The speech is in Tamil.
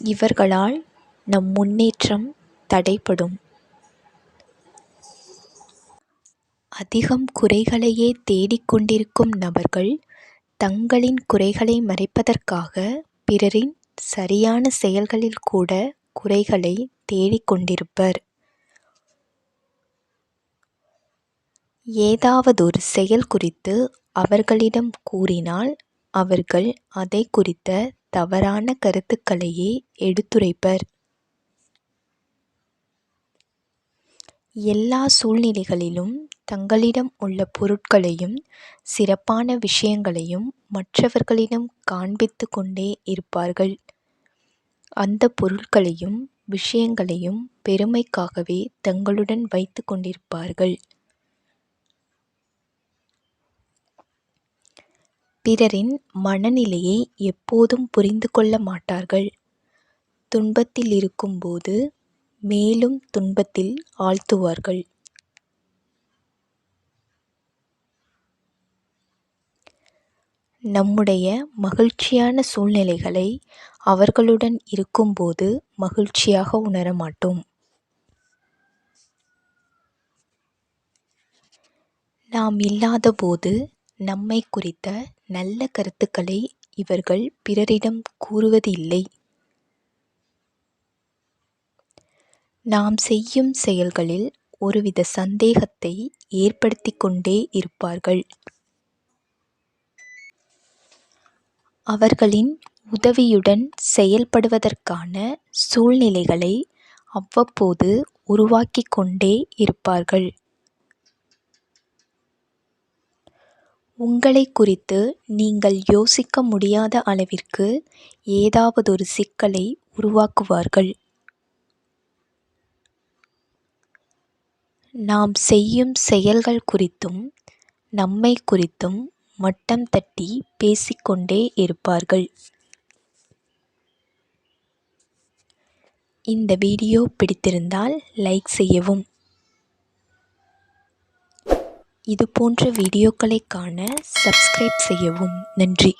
இவர்களால் நம் முன்னேற்றம் தடைப்படும் அதிகம் குறைகளையே தேடிக்கொண்டிருக்கும் நபர்கள் தங்களின் குறைகளை மறைப்பதற்காக பிறரின் சரியான செயல்களில் கூட குறைகளை தேடிக்கொண்டிருப்பர் ஏதாவதொரு செயல் குறித்து அவர்களிடம் கூறினால் அவர்கள் அதை குறித்த தவறான கருத்துக்களையே எடுத்துரைப்பர். எல்லா சூழ்நிலைகளிலும் தங்களிடம் உள்ள பொருட்களையும் சிறப்பான விஷயங்களையும் மற்றவர்களிடம் காண்பித்துக் கொண்டே இருப்பார்கள். அந்த பொருட்களையும் விஷயங்களையும் பெருமைக்காகவே தங்களுடன் வைத்துக் கொண்டிருப்பார்கள். பிறரின் மனநிலையை எப்போதும் புரிந்து கொள்ள மாட்டார்கள். துன்பத்தில் இருக்கும்போது மேலும் துன்பத்தில் ஆழ்த்துவார்கள். நம்முடைய மகிழ்ச்சியான சூழ்நிலைகளை அவர்களுடன் இருக்கும்போது மகிழ்ச்சியாக உணர மாட்டோம். நாம் இல்லாதபோது நம்மை குறித்த நல்ல கருத்துக்களை இவர்கள் பிறரிடம் கூறுவதில்லை. நாம் செய்யும் செயல்களில் ஒருவித சந்தேகத்தை ஏற்படுத்திக் கொண்டே இருப்பார்கள். அவர்களின் உதவியுடன் செயல்படுவதற்கான சூழ்நிலைகளை அவ்வப்போது உருவாக்கிக் கொண்டே இருப்பார்கள். உங்களைக் குறித்து நீங்கள் யோசிக்க முடியாத அளவிற்கு ஏதாவதொரு சிக்கலை உருவாக்குவார்கள். நாம் செய்யும் செயல்கள் குறித்தும் நம்மை குறித்தும் மட்டம் தட்டி பேசிக்கொண்டே இருப்பார்கள். இந்த வீடியோ பிடித்திருந்தால் லைக் செய்யவும். இது போன்ற வீடியோக்களை காண சப்ஸ்கிரைப் செய்யவும். நன்றி.